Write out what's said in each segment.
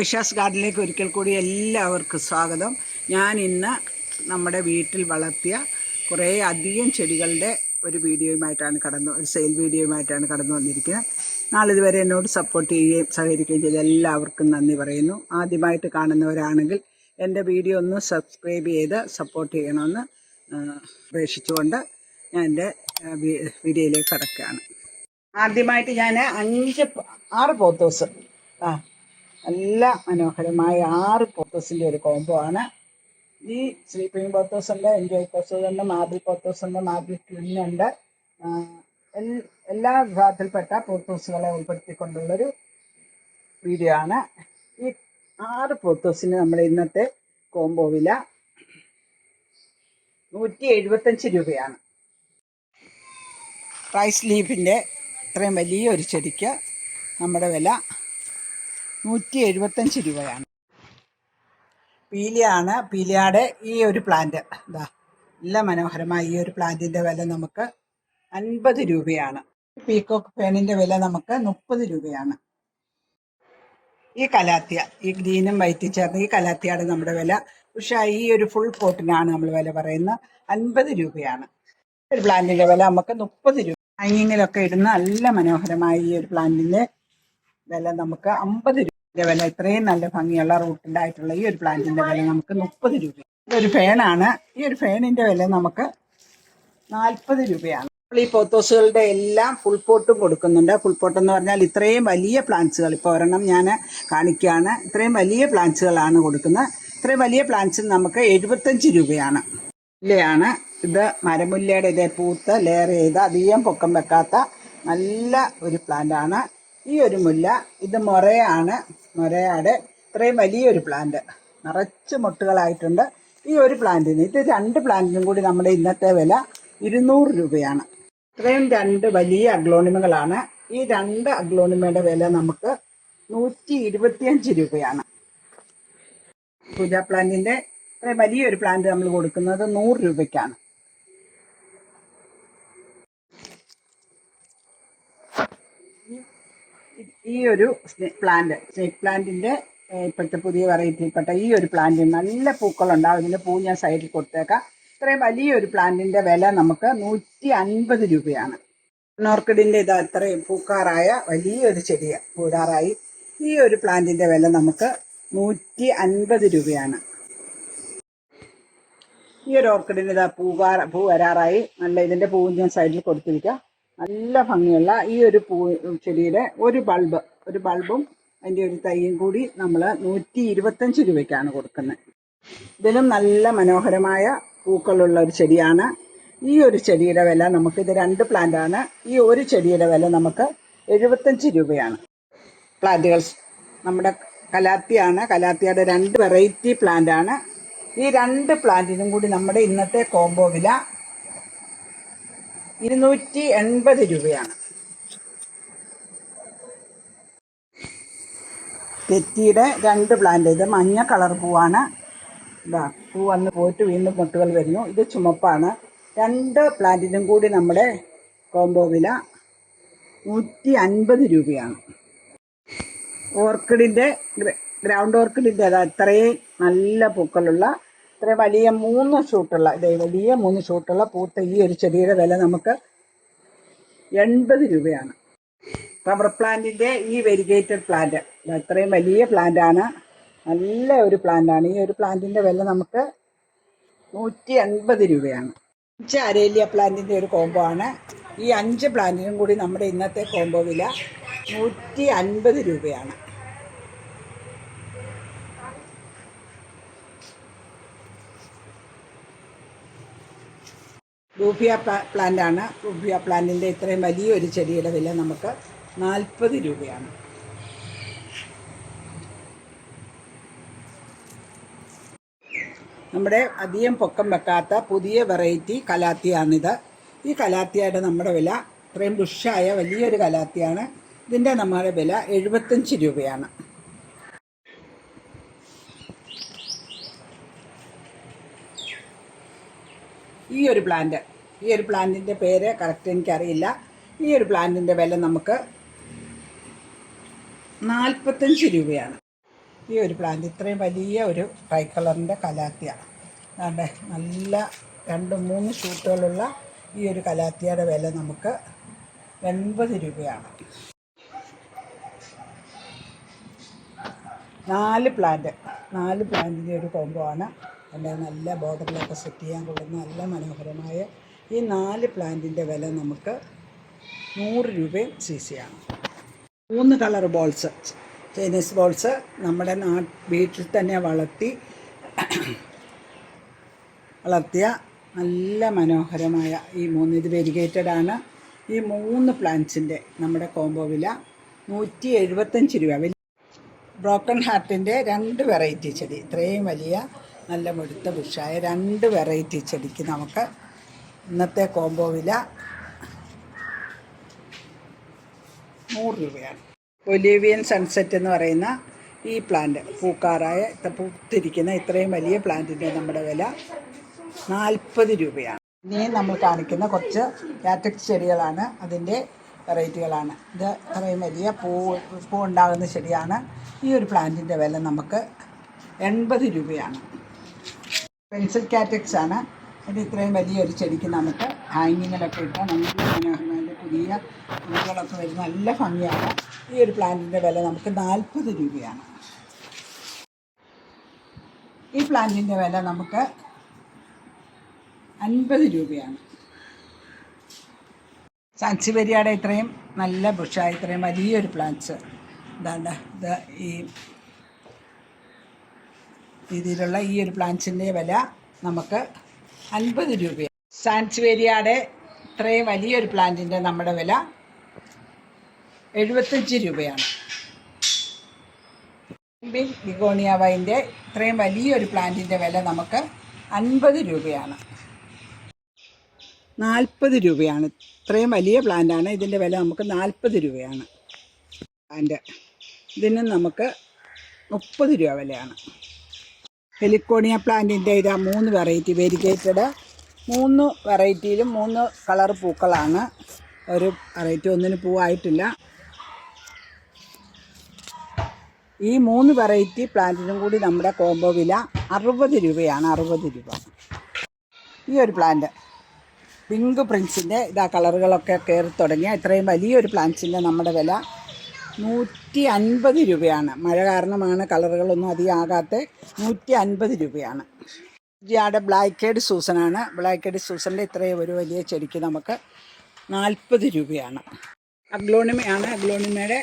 ഐഷാസ് ഗാർഡനിലേക്ക് ഒരിക്കൽ കൂടി എല്ലാവർക്കും സ്വാഗതം. ഞാൻ ഇന്ന് നമ്മുടെ വീട്ടിൽ വളർത്തിയ കുറേ അധികം ചെടികളുടെ ഒരു വീഡിയോയുമായിട്ടാണ് കടന്നു ഒരു സെയിൽ വീഡിയോയുമായിട്ടാണ് കടന്നു വന്നിരിക്കുന്നത്. നാളിതുവരെ എന്നോട് സപ്പോർട്ട് ചെയ്യുകയും സഹകരിക്കുകയും ചെയ്ത എല്ലാവർക്കും നന്ദി പറയുന്നു. ആദ്യമായിട്ട് കാണുന്നവരാണെങ്കിൽ എന്റെ വീഡിയോ ഒന്ന് സബ്സ്ക്രൈബ് ചെയ്ത് സപ്പോർട്ട് ചെയ്യണമെന്ന് അപേക്ഷിച്ചുകൊണ്ട് ഞാൻ എന്റെ വീഡിയോയിലേക്ക് കടക്കുകയാണ്. ആദ്യമായിട്ട് ഞാൻ അഞ്ച് ആറ് പോത്തോസ് ആ നല്ല മനോഹരമായ ആറ് പോത്തോസിന്റെ ഒരു കോംബോ ആണ്. ഈ സ്ലീപ്പിംഗ് പോത്തോസ് ഉണ്ട് എൻജോയ് പോത്തോസ് ഉണ്ട് മാർബിൾ പോത്തോസ് ഉണ്ട് മാർബിൾ എൽ- എല്ലാ വിഭാഗത്തിൽപ്പെട്ട പോത്തോസുകളെ ഉൾപ്പെടുത്തിക്കൊണ്ടുള്ളൊരു വീഡിയോ ആണ് ഈ ആറ് പോത്തോസിന് നമ്മുടെ ഇന്നത്തെ കോംബോ വില നൂറ്റി എഴുപത്തഞ്ച് രൂപയാണ്. റൈസ് ലീഫിന്റെ ഇത്രയും വലിയ ഒരു ചെടിക്ക് നമ്മുടെ വില നൂറ്റി എഴുപത്തഞ്ച് രൂപയാണ്. പീലിയാണ് പീലിയാടെ ഈ ഒരു പ്ലാന്റ് ഇതാ നല്ല മനോഹരമായ ഈ ഒരു പ്ലാന്റിന്റെ വില നമുക്ക് അൻപത് രൂപയാണ്. പീക്കോക്ക് പേനിന്റെ വില നമുക്ക് മുപ്പത് രൂപയാണ്. ഈ കലാത്തിയ ഈ ഗ്രീനും വൈറ്റും ചേർന്ന് ഈ കലാത്തിയാണ് നമ്മുടെ വില. പക്ഷേ ഈ ഒരു ഫുൾ പോട്ടിനാണ് നമ്മൾ വില പറയുന്നത്. അൻപത് രൂപയാണ്. ഒരു പ്ലാന്റിന്റെ വില നമുക്ക് മുപ്പത് രൂപ. ഹാങ്ങിങ്ങിലൊക്കെ ഇടുന്ന നല്ല മനോഹരമായ ഈ ഒരു പ്ലാന്റിന്റെ വില നമുക്ക് അമ്പത് രൂപയുടെ വില. ഇത്രയും നല്ല ഭംഗിയുള്ള റൂട്ടിലായിട്ടുള്ള ഈ ഒരു പ്ലാന്റിന്റെ വില നമുക്ക് മുപ്പത് രൂപ. ഇതൊരു ഫേണാണ് ഈ ഒരു ഫേണിന്റെ വില നമുക്ക് നാൽപ്പത് രൂപയാണ്. ഈ പോത്തോസുകളുടെ എല്ലാം ഫുൾ പോട്ടും കൊടുക്കുന്നുണ്ട്. ഫുൾ പോട്ട് എന്ന് പറഞ്ഞാൽ ഇത്രയും വലിയ പ്ലാന്റ്സുകൾ. ഇപ്പോൾ ഒരെണ്ണം ഞാൻ കാണിക്കുകയാണ്. ഇത്രയും വലിയ പ്ലാന്റ്സുകളാണ് കൊടുക്കുന്നത്. ഇത്രയും വലിയ പ്ലാന്റ്സ് നമുക്ക് എഴുപത്തഞ്ച് രൂപയാണ്. മുല്ലയാണ് ഇത് മരമുല്ലയുടെ ഇതേ പൂത്ത് ലെയർ ചെയ്ത് അധികം പൊക്കം വെക്കാത്ത നല്ല ഒരു പ്ലാന്റാണ് ഈ ഒരു മുല്ല. ഇത് മൊറയാണ്. മൊറയുടെ ഇത്രയും വലിയൊരു പ്ലാന്റ് നിറച്ച് മുട്ടുകളായിട്ടുണ്ട്. ഈ ഒരു പ്ലാന്റിന് ഇത് രണ്ട് പ്ലാന്റിനും കൂടി നമ്മുടെ ഇന്നത്തെ വില ഇരുന്നൂറ് രൂപയാണ്. ഇത്രയും രണ്ട് വലിയ അഗ്ലോണിമകളാണ്. ഈ രണ്ട് അഗ്ലോണിമയുടെ വില നമുക്ക് നൂറ്റി ഇരുപത്തിയഞ്ച് രൂപയാണ്. പൂജ പ്ലാന്റിന്റെ ഇത്രയും വലിയൊരു പ്ലാന്റ് നമ്മൾ കൊടുക്കുന്നത് നൂറ് രൂപയ്ക്കാണ്. ഈ ഒരു പ്ലാന്റ് സ്നേക്ക് പ്ലാന്റിന്റെ ഇപ്പോഴത്തെ പുതിയ വെറൈറ്റിയിൽപ്പെട്ട ഈ ഒരു പ്ലാന്റിന് നല്ല പൂക്കളുണ്ടാവും ഇതിന്റെ പൂ ഞാൻ സൈഡിൽ കൊടുത്തേക്കാം. ഇത്രയും വലിയൊരു പ്ലാന്റിന്റെ വില നമുക്ക് നൂറ്റി അൻപത് രൂപയാണ്. ഓർക്കിഡിന്റെ ഇത് അത്രയും പൂക്കാറായ വലിയൊരു ചെടി പൂടാറായി. ഈ ഒരു പ്ലാന്റിന്റെ വില നമുക്ക് നൂറ്റി അൻപത് രൂപയാണ്. ഈ ഒരു ഓർക്കിഡിന് ഇതാ പൂവാറ പൂ വരാറായി. നല്ല ഇതിന്റെ പൂവും ഞാൻ സൈഡിൽ കൊടുത്തിരിക്കാം. നല്ല ഭംഗിയുള്ള ഈ ഒരു പൂ ചെടിയുടെ ഒരു ബൾബ് ഒരു ബൾബും അതിന്റെ ഒരു തൈയും കൂടി നമ്മൾ നൂറ്റി ഇരുപത്തഞ്ച് രൂപയ്ക്കാണ് കൊടുക്കുന്നത്. ഇതിലും നല്ല മനോഹരമായ പൂക്കളുള്ള ഒരു ചെടിയാണ്. ഈ ഒരു ചെടിയുടെ വില നമുക്ക് ഇത് രണ്ട് പ്ലാന്റാണ് ഈ ഒരു ചെടിയുടെ വില നമുക്ക് എഴുപത്തഞ്ച് രൂപയാണ്. പ്ലാന്റുകൾ നമ്മുടെ കലാത്തിയാണ്. കലാത്തിയുടെ രണ്ട് വെറൈറ്റി പ്ലാന്റ് ആണ്. ഈ രണ്ട് പ്ലാന്റിനും കൂടി നമ്മുടെ ഇന്നത്തെ കോംബോ വില ഇരുന്നൂറ്റി എൺപത് രൂപയാണ്. തെറ്റിയുടെ രണ്ട് പ്ലാന്റ് ഇത് മഞ്ഞ കളർ പൂവാണ്. ഇതാ പൂ വന്ന് പോയിട്ട് വീണ്ടും മുട്ടുകൾ വരുന്നു. ഇത് ചുമപ്പാണ്. രണ്ട് പ്ലാന്റിനും കൂടി നമ്മുടെ കോംബോ വില നൂറ്റി അൻപത് രൂപയാണ്. ഓർക്കിഡിന്റെ ഗ്രൗണ്ട് ഓർക്കിഡിന്റെ അത് അത്രയും നല്ല പൂക്കളുള്ള ഇത്രയും വലിയ മൂന്ന് ഷൂട്ടുള്ള ഇതേ വലിയ മൂന്ന് ഷൂട്ടുള്ള പൂത്ത ഈ ഒരു ചെടിയുടെ വില നമുക്ക് എൺപത് രൂപയാണ്. റബ്ബർ പ്ലാന്റിന്റെ ഈ വെരിഗേറ്റഡ് പ്ലാന്റ് അത്രയും വലിയ പ്ലാന്റാണ് നല്ല ഒരു പ്ലാന്റാണ് ഈ ഒരു പ്ലാന്റിന്റെ വില നമുക്ക് നൂറ്റി അൻപത് രൂപയാണ്. അഞ്ച് അരേലിയ പ്ലാന്റിന്റെ ഒരു കോംബോ ആണ്. ഈ അഞ്ച് പ്ലാന്റിനും കൂടി നമ്മുടെ ഇന്നത്തെ കോംബോ വില നൂറ്റി അൻപത് രൂപയാണ്. റൂഫിയ പ്ലാന്റാണ് റൂഫിയ പ്ലാന്റിന്റെ ഇത്രയും വലിയൊരു ചെടിയുടെ വില നമുക്ക് നാൽപ്പത് രൂപയാണ്. നമ്മുടെ അധികം പൊക്കം വെക്കാത്ത പുതിയ വെറൈറ്റി കലാത്തിയാണിത്. ഈ കലാത്തിയയുടെ നമ്മുടെ വില ഇത്രയും ബുഷായ വലിയൊരു കലാത്തിയാണ്. ഇതിന്റെ നമ്മുടെ വില എഴുപത്തഞ്ച് രൂപയാണ്. ഈ ഒരു പ്ലാന്റ് ഈ ഒരു പ്ലാന്റിന്റെ പേര് കറക്റ്റ് എനിക്കറിയില്ല. ഈ ഒരു പ്ലാന്റിന്റെ വില നമുക്ക് നാൽപ്പത്തഞ്ച് രൂപയാണ്. ഈ ഒരു പ്ലാന്റ് ഇത്രയും വലിയ ഒരു ട്രൈ കളറിന്റെ കലാത്തിയ അതെ നല്ല രണ്ട് മൂന്ന് ഷൂട്ടുകളുള്ള ഈ ഒരു കലാത്തിയുടെ വില നമുക്ക് എൺപത് രൂപയാണ്. നാല് പ്ലാന്റ് നാല് പ്ലാന്റിന്റെ ഒരു കോംബോ ആണ്. എന്റെ നല്ല ബോർഡറിലൊക്കെ സെറ്റ് ചെയ്യാൻ കൊള്ളുന്ന നല്ല മനോഹരമായ ഈ നാല് പ്ലാന്റിന്റെ വില നമുക്ക് നൂറ് രൂപയും സി സി ആണ്. മൂന്ന് കളർ ബോൾസ് ചൈനീസ് ബോൾസ് നമ്മുടെ നാ വീട്ടിൽ തന്നെ വളർത്തി വളർത്തിയ നല്ല മനോഹരമായ ഈ മൂന്ന് ഇത് വെരിഗേറ്റഡ് ആണ്. ഈ മൂന്ന് പ്ലാന്റ്സിന്റെ നമ്മുടെ കോംബോ വില നൂറ്റി എഴുപത്തഞ്ച് രൂപ ബ്രോക്കൺ ഹാർട്ടിന്റെ രണ്ട് വെറൈറ്റി ചെടി. ഇത്രയും വലിയ നല്ല മെടുത്ത ബുഷായ രണ്ട് വെറൈറ്റി ചെടിക്ക് നമുക്ക് ഇന്നത്തെ കോംബോ വില നൂറ് രൂപയാണ്. ഒലിവിയൻ സൺസെറ്റ് എന്ന് പറയുന്ന ഈ പ്ലാന്റ് പൂക്കാറായ പൂത്തിരിക്കുന്ന ഇത്രയും വലിയ പ്ലാന്റിന്റെ നമ്മുടെ വില നാൽപ്പത് രൂപയാണ്. ഇനിയും നമ്മൾ കാണിക്കുന്ന കുറച്ച് കാറ്റക്സ് ചെടികളാണ്. അതിന്റെ വെറൈറ്റികളാണ് ഇത് ഇത്രയും വലിയ പൂ പൂ ഉണ്ടാകുന്ന ചെടിയാണ്. ഈ ഒരു പ്ലാന്റിന്റെ വില നമുക്ക് എൺപത് രൂപയാണ്. പെൻസിൽ കാറ്റക്സ് ആണ്. ഇത് ഇത്രയും വലിയൊരു ചെടിക്ക് നമുക്ക് ഹാങ്ങിങ്ങിലൊക്കെ ഇട്ട് നല്ല മനോഹരമായ പുതിയ പൂക്കളൊക്കെ വരുന്ന നല്ല ഭംഗിയാണ്. ഈ ഒരു പ്ലാന്റിന്റെ വില നമുക്ക് നാൽപ്പത് രൂപയാണ്. ഈ പ്ലാന്റിന്റെ വില നമുക്ക് അൻപത് രൂപയാണ്. സാൻസിബരിയുടെ ഇത്രയും നല്ല ബുഷായ ഇത്രയും വലിയൊരു പ്ലാന്റ്സ്. ഇതാണ്ട് ഇത് ഈ രീതിയിലുള്ള ഈ ഒരു പ്ലാന്റ്സിന്റെ വില നമുക്ക് അൻപത് രൂപയാണ്. സാൻസ്വേരിയാടെ ഇത്രയും വലിയൊരു പ്ലാന്റിന്റെ നമ്മുടെ വില എഴുപത്തഞ്ച് രൂപയാണ്. ബിഗോണിയ വൈന്റെ ഇത്രയും വലിയൊരു പ്ലാന്റിന്റെ വില നമുക്ക് അൻപത് രൂപയാണ്. നാൽപ്പത് രൂപയാണ്. ഇത്രയും വലിയ പ്ലാന്റാണ്. ഇതിന്റെ വില നമുക്ക് നാൽപ്പത് രൂപയാണ്. പ്ലാന്റ് ഇതിന് നമുക്ക് മുപ്പത് രൂപ വിലയാണ്. ഹെലിക്കോണിയ പ്ലാന്റിന്റെ ഇതാ മൂന്ന് വെറൈറ്റി വെരിഗേറ്റഡ് മൂന്ന് വെറൈറ്റിയിലും മൂന്ന് കളർ പൂക്കളാണ്. ഒരു വെറൈറ്റി ഒന്നിന് പൂവായിട്ടില്ല. ഈ മൂന്ന് വെറൈറ്റി പ്ലാന്റിനും കൂടി നമ്മുടെ കോംബോ വില അറുപത് രൂപയാണ്. അറുപത് രൂപ. ഈ ഒരു പ്ലാന്റ് പിങ്ക് പ്രിൻസിന്റെ ഇതാ കളറുകളൊക്കെ കയറി തുടങ്ങിയ ഇത്രയും വലിയൊരു പ്ലാന്റ്സിന്റെ നമ്മുടെ വില നൂറ്റി അൻപത് രൂപയാണ്. മഴ കാരണമാണ് കളറുകളൊന്നും അധികം ആകാത്ത നൂറ്റി അൻപത് രൂപയാണ് ബ്ലാക്ക് ഹെഡ് സൂസനാണ് ബ്ലാക്ക് ഹെഡ് സൂസന്റെ ഇത്രയും ഒരു വലിയ ചെടിക്ക് നമുക്ക് നാൽപ്പത് രൂപയാണ്. അഗ്ലോണിമയാണ്. അഗ്ലോണിമയുടെ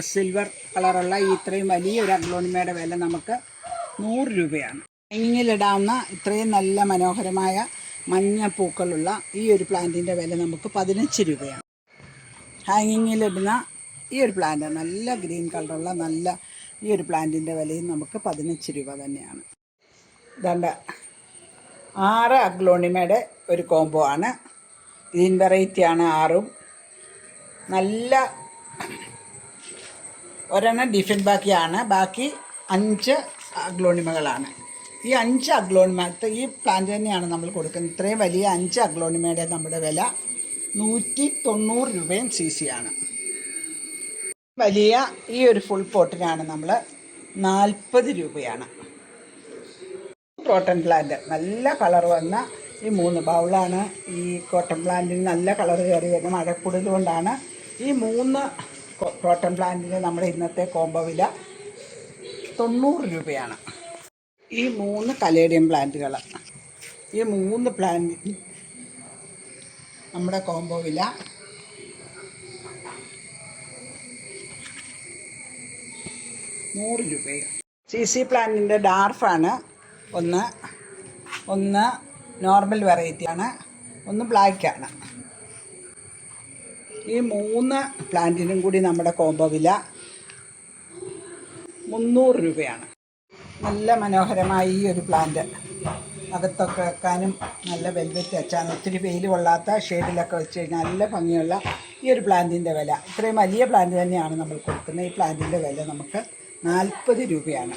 സിൽവർ കളറുള്ള ഈ ഇത്രയും വലിയ ഒരു അഗ്ലോണിമയുടെ വില നമുക്ക് നൂറ് രൂപയാണ്. ഹാങ്ങിങ്ങിലിടാവുന്ന ഇത്രയും നല്ല മനോഹരമായ മഞ്ഞ പൂക്കളുള്ള ഈ ഒരു പ്ലാന്റിന്റെ വില നമുക്ക് പതിനഞ്ച് രൂപയാണ്. ഹാങ്ങിങ്ങിലിടുന്ന ഈ ഒരു പ്ലാന്റ് നല്ല ഗ്രീൻ കളറുള്ള നല്ല ഈ ഒരു പ്ലാന്റിന്റെ വിലയും നമുക്ക് പതിനഞ്ച് രൂപ തന്നെയാണ്. ഇതണ്ട ആറ് അഗ്ലോണിമയുടെ ഒരു കോംബോ ആണ്. ഗ്രീൻ വെറൈറ്റിയാണ് ആറും. നല്ല ഒരെണ്ണം ഡിഫൻ ബാക്കിയാണ്. ബാക്കി അഞ്ച് അഗ്ലോണിമകളാണ്. ഈ അഞ്ച് അഗ്ലോണിമത്ത് ഈ പ്ലാന്റ് തന്നെയാണ് നമ്മൾ കൊടുക്കുന്നത്. ഇത്രയും വലിയ അഞ്ച് അഗ്ലോണിമയുടെ നമ്മുടെ വില നൂറ്റി തൊണ്ണൂറ് രൂപയും സി സി ആണ്. വലിയ ഈ ഒരു ഫുൾ പോട്ടിനാണ് നമ്മൾ നാൽപ്പത് രൂപയാണ്. കോട്ടൺ പ്ലാന്റ് നല്ല കളർ വന്ന ഈ മൂന്ന് ബൗളാണ്. ഈ കോട്ടൺ പ്ലാന്റിന് നല്ല കളർ കയറി വരുന്ന മഴക്കുടൽ കൊണ്ടാണ് ഈ മൂന്ന് കോട്ടൺ പ്ലാന്റിന് നമ്മുടെ ഇന്നത്തെ കോംബോ വില തൊണ്ണൂറ് രൂപയാണ്. ഈ മൂന്ന് കലേഡിയം പ്ലാന്റുകൾ ഈ മൂന്ന് പ്ലാന്റ് നമ്മുടെ കോംബോ വില നൂറ് രൂപയും സി സി പ്ലാന്റിന്റെ ഡാർഫാണ് ഒന്ന് ഒന്ന് നോർമൽ വെറൈറ്റിയാണ് ഒന്ന് ബ്ലാക്കാണ് ഈ മൂന്ന് പ്ലാന്റിനും കൂടി നമ്മുടെ കോംബോ വില മുന്നൂറ് രൂപയാണ്. നല്ല മനോഹരമായ ഈ ഒരു പ്ലാന്റ് അകത്തൊക്കെ വെക്കാനും നല്ല വെൽവെറ്റ് വെച്ചാണ് ഒത്തിരി വെയിൽ കൊള്ളാത്ത ഷെയ്ഡിലൊക്കെ വെച്ച് കഴിഞ്ഞാൽ നല്ല ഭംഗിയുള്ള ഈ ഒരു പ്ലാന്റിന്റെ വില. ഇത്രയും വലിയ പ്ലാന്റ് തന്നെയാണ് നമ്മൾ കൊടുക്കുന്നത് ഈ പ്ലാന്റിന്റെ വില നമുക്ക് നാൽപ്പത് രൂപയാണ്.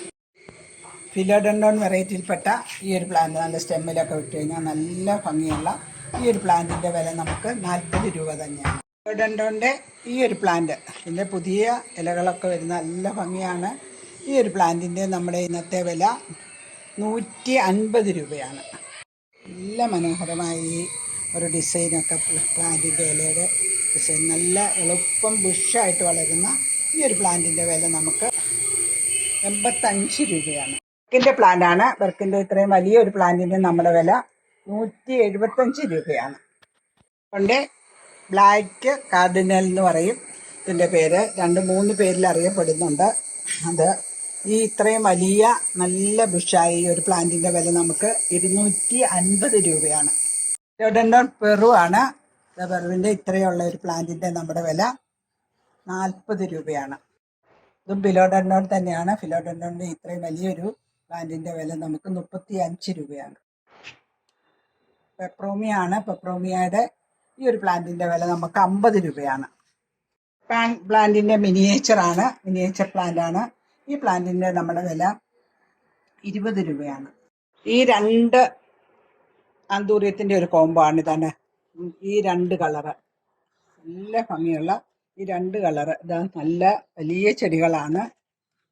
ഫിലോഡൻഡോൺ വെറൈറ്റിയിൽപ്പെട്ട ഈ ഒരു പ്ലാന്റ് നല്ല സ്റ്റെമ്മിലൊക്കെ വിട്ട് കഴിഞ്ഞാൽ നല്ല ഭംഗിയുള്ള ഈ ഒരു പ്ലാന്റിന്റെ വില നമുക്ക് നാൽപ്പത് രൂപ തന്നെയാണ്. ഫിലോഡൻഡോന്റെ ഈ ഒരു പ്ലാന്റ് ഇതിന്റെ പുതിയ ഇലകളൊക്കെ വരുന്ന നല്ല ഭംഗിയാണ്. ഈ ഒരു പ്ലാന്റിന്റെ നമ്മുടെ ഇന്നത്തെ വില നൂറ്റി അൻപത് രൂപയാണ്. നല്ല മനോഹരമായി ഒരു ഡിസൈനൊക്കെ പ്ലാന്റിന്റെ ഇലയുടെ ഡിസൈൻ നല്ല എളുപ്പം ബുഷായിട്ട് വളരുന്ന ഈ ഒരു പ്ലാന്റിന്റെ വില നമുക്ക് എൺപത്തഞ്ച് രൂപയാണ്. ബെർക്കിന്റെ പ്ലാന്റാണ്. ബെർക്കിന്റെ ഇത്രയും വലിയ ഒരു പ്ലാന്റിന്റെ നമ്മുടെ വില നൂറ്റി എഴുപത്തഞ്ച് രൂപയാണ്. കൊണ്ട് ബ്ലാക്ക് കാർഡിനൽ എന്ന് പറയും. ഇതിന്റെ പേര് രണ്ട് മൂന്ന് പേരിൽ അറിയപ്പെടുന്നുണ്ട്. അത് ഈ ഇത്രയും വലിയ നല്ല ബുഷായ ഒരു പ്ലാന്റിന്റെ വില നമുക്ക് ഇരുന്നൂറ്റി അൻപത് രൂപയാണ്. ഫിലോഡൻഡോൺ പെറു ആണ്. പെറുവിന്റെ ഇത്രയുള്ള ഒരു പ്ലാന്റിന്റെ നമ്മുടെ വില നാൽപ്പത് രൂപയാണ്. ഇതും ഫിലോഡൻഡോൺ തന്നെയാണ്. ഫിലോഡൻഡോണിന്റെ ഇത്രയും വലിയൊരു പ്ലാന്റിന്റെ വില നമുക്ക് മുപ്പത്തി അഞ്ച് രൂപയാണ്. പെപ്രോമിയാണ് പെപ്രോമിയയുടെ ഈ ഒരു പ്ലാന്റിന്റെ വില നമുക്ക് അമ്പത് രൂപയാണ്. പ്ലാന്റിന്റെ മിനിയേച്ചർ ആണ് മിനിയേച്ചർ പ്ലാന്റ് ആണ് ഈ പ്ലാന്റിന്റെ നമ്മുടെ വില ഇരുപത് രൂപയാണ്. ഈ രണ്ട് ആന്തൂര്യത്തിന്റെ ഒരു കോംബോ ആണ് ഇതാണ്. ഈ രണ്ട് കളറ് നല്ല ഭംഗിയുള്ള ഈ രണ്ട് കളറ് ഇതാ നല്ല വലിയ ചെടികളാണ്.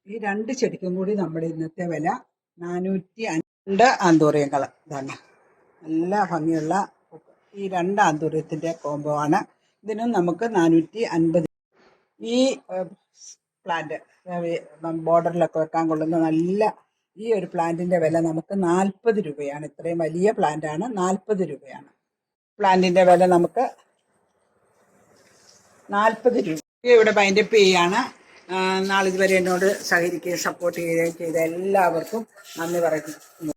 ഈ രണ്ട് ചെടിക്കും കൂടി നമ്മുടെ ഇന്നത്തെ വില നാനൂറ്റി രണ്ട് കളർ. ഇതാണ് നല്ല ഭംഗിയുള്ള ഈ രണ്ട് ആന്തോറിയത്തിന്റെ കോംബോ ആണ്. ഇതിനും നമുക്ക് നാനൂറ്റി അൻപത് ഈ പ്ലാന്റ് ബോർഡറിലൊക്കെ വെക്കാൻ കൊള്ളുന്ന നല്ല ഈ ഒരു പ്ലാന്റിന്റെ വില നമുക്ക് നാൽപ്പത് രൂപയാണ്. ഇത്രയും വലിയ പ്ലാന്റാണ് നാൽപ്പത് രൂപയാണ്. പ്ലാന്റിന്റെ വില നമുക്ക് നാൽപ്പത് രൂപ. ഇവിടെ ബൈൻഡപ്പ് ചെയ്യാണ്. നാളിതുവരെ എന്നോട് സഹകരിക്കുകയും സപ്പോർട്ട് ചെയ്യുകയും ചെയ്ത എല്ലാവർക്കും നന്ദി പറയുന്നു.